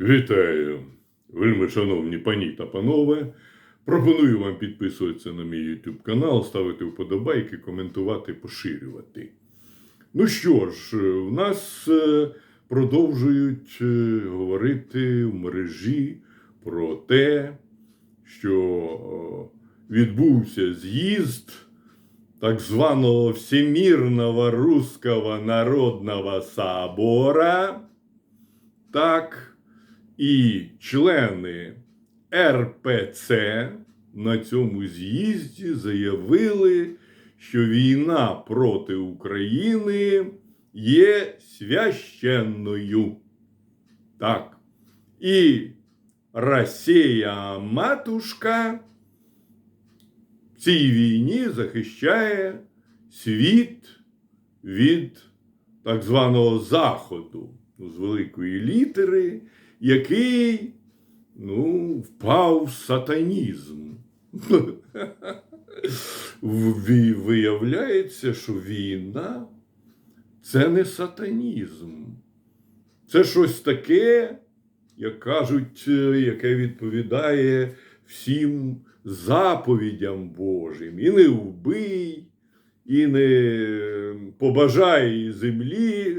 Вітаю, вельми шановні пані та панове. Пропоную вам підписуватися на мій YouTube канал, ставити вподобайки, коментувати, поширювати. Ну що ж, е, в нас е, продовжують е, говорити в мережі про те, що відбувся з'їзд так званого Всемирного Русского Народного Собора. Так, і члени РПЦ на цьому з'їзді заявили, що війна проти України є священною. Так. І Росія матушка в цій війні захищає світ від так званого Заходу, ну, з великої літери, який ну, впав в сатанізм. Виявляється, що війна це не сатанізм. Це щось таке, як кажуть, е, яке відповідає всім заповідям Божим. І не вбий, і не побажай землі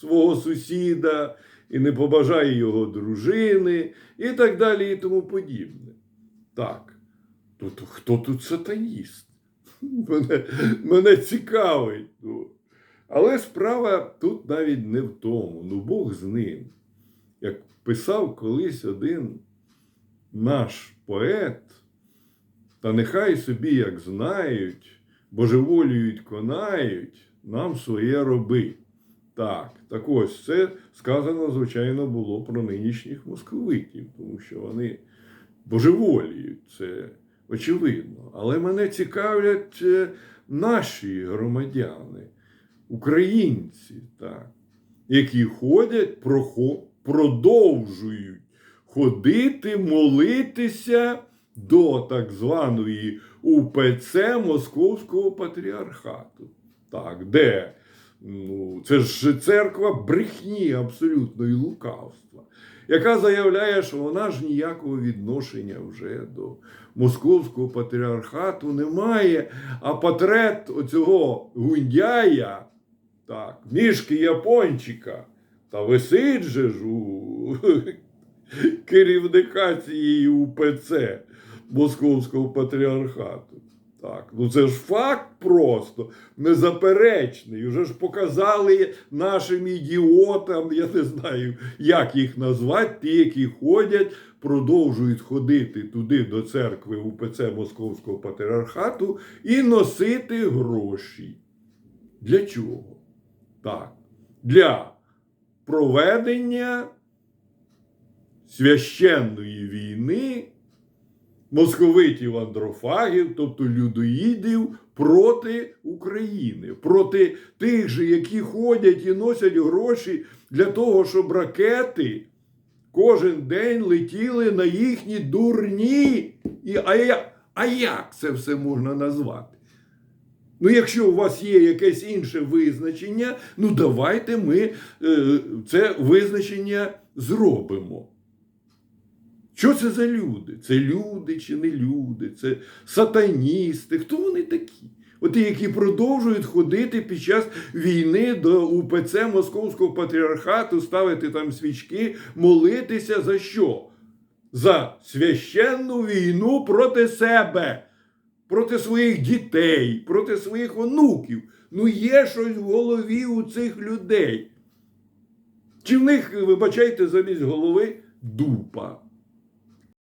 свого сусіда, і не побажай його дружини, і так далі, і тому подібне. Так, тут хто тут сатаніст? Мене, мене цікавить. Ну. Але справа тут навіть не в тому. Ну, Бог з ним. Як писав колись один наш поет, та нехай собі, як знають, божеволіють, конають, нам своє роби. Так, так ось це сказано, звичайно, було про нинішніх московитів, тому що вони божеволіють, це очевидно. Але мене цікавлять е, наші громадяни, українці, так, які ходять, продовжують ходити, молитися до так званої УПЦ Московського патріархату. Так, де ну, це ж церква брехні абсолютно і лукавства, яка заявляє, що вона ж ніякого відношення вже до Московського патріархату не має, а портрет оцього гундяя, так, мішки япончика, та висить же ж у керівника цієї УПЦ Московського патріархату. Так, ну це ж факт просто незаперечний. Уже ж показали нашим ідіотам, я не знаю, як їх назвати, ті, які ходять, продовжують ходити туди до церкви УПЦ Московського патріархату і носити гроші. Для чого? Так, для проведення священної війни московитів андрофагів, тобто людоїдів, проти України, проти тих же, які ходять і носять гроші для того, щоб ракети кожен день летіли на їхні дурні. І, а, я, а як це все можна назвати? Ну, якщо у вас є якесь інше визначення, ну давайте ми е, це визначення зробимо. Що це за люди? Це люди чи не люди, це сатаністи. Хто вони такі? От ті, які продовжують ходити під час війни до УПЦ Московського патріархату, ставити там свічки, молитися за що? За священну війну проти себе, проти своїх дітей, проти своїх онуків. Ну, є щось в голові у цих людей. Чи в них, вибачайте, замість голови дупа?